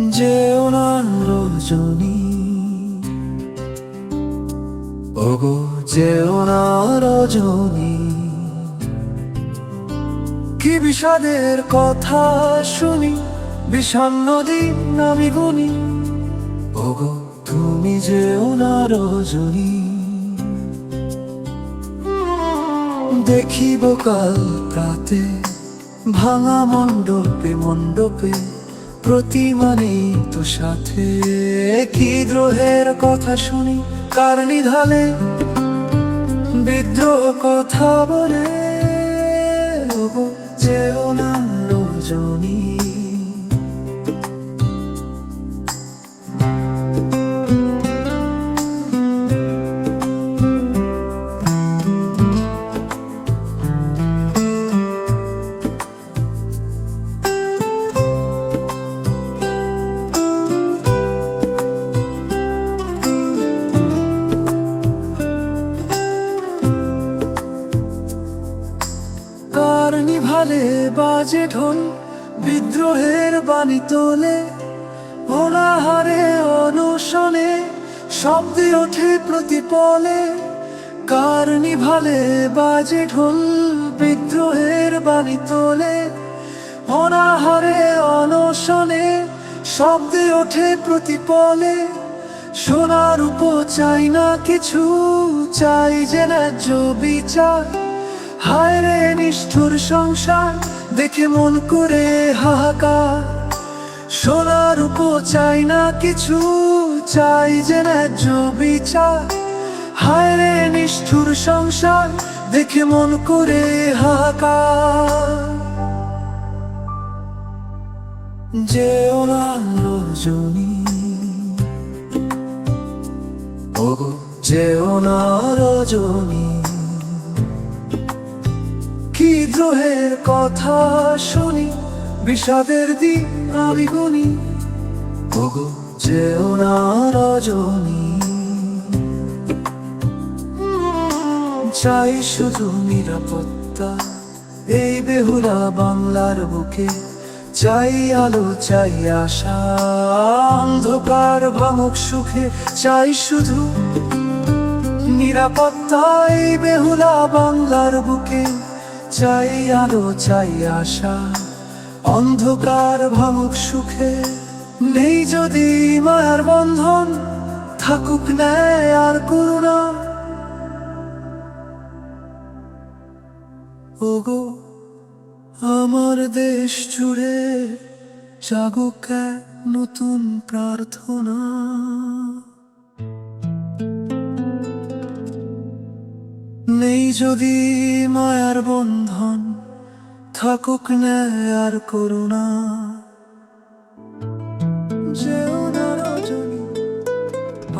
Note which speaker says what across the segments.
Speaker 1: যেও না রজনী। ওগো, যেও না রজনী। কি বিষাদের কথা শুনি বিষণ্ণ দিন আমি গুনি। ওগো, তুমি যেও না রজনী। দেখিব কাল প্রাতে ভাঙা মণ্ডপে মণ্ডপে প্রতিমা মানেই তো সাথে কি দ্রোহের কথা শুনি? কার নিধালে বিদ্রোহ কথা বলে যেও না রজনী নিভালে বাজে ঢোল, বিদ্রোহের বাণী তোলে, অনাহারে অনশনে শব্দে ওঠে প্রতিপলে। কার নিভালে বাজে ঢোল, বিদ্রোহের বাণী তোলে, অনাহারে অনশনে শব্দে ওঠে প্রতিপলে। সোনার উপ চাই না কিছু, চাই যে ন্যায্য বিচার। হায় রে নিষ্ঠুর সংসার দেখে মন করে হাহাকার। সোনার উপ চাই না কিছু, চাই যে ন্যায্য বিচার। হায় রে নিষ্ঠুর সংসার দেখে মন করে হাহাকার। যেও না রজনী ওগো যেও না রজনী। কি দ্রোহের কথা শুনি, বিষাদের দিন আমি গুনি। ওগো, যেও না রজনী। চাই শুধু নিরাপত্তা, এই বেহুলা বাংলার বুকে। চাই আলো, চাই আশা, অন্ধকার ভাঙক সুখে। চাই শুধু নিরাপত্তা, এই বেহুলা বাংলার বুকে। চাই আলো চাই আশা। অন্ধকার ভাঙুক সুখে। নেই যদি মায়ার বন্ধন, থাকুক ন্যায় আর করুণা। ওগো, আমার দেশ জুড়ে জাগুক নতুন প্রার্থনা। নেই যদি মায়ার বন্ধন থাকুক ন্যায় আর করুণা। যেও না রজনী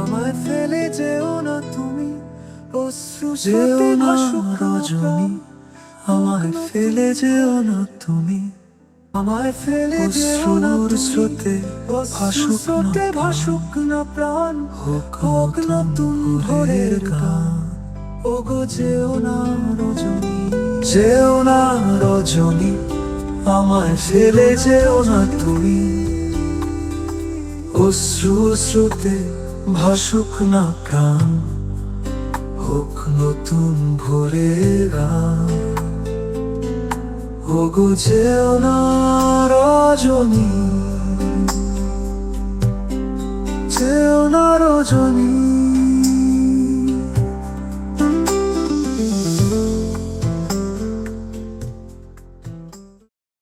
Speaker 1: আমায় ফেলে যেও না তুমি অশ্রু যেও না রজনী আমায় ফেলে যেও না তুমি আমায় ফেলে যেও না স্রোতে ভাসুক স্রোতে ভাসুক না প্রাণ। হোক না নতুন ভোরের গান। ওগো, যেও না রজনী, যেও না রজনী, আমায় ফেলে যেও না তুমি। অশ্রু স্রোতে ভাসুক না প্রাণ হোক নতুন ভোরের গান ওগো, যেও না রজনী, যেও না রজনী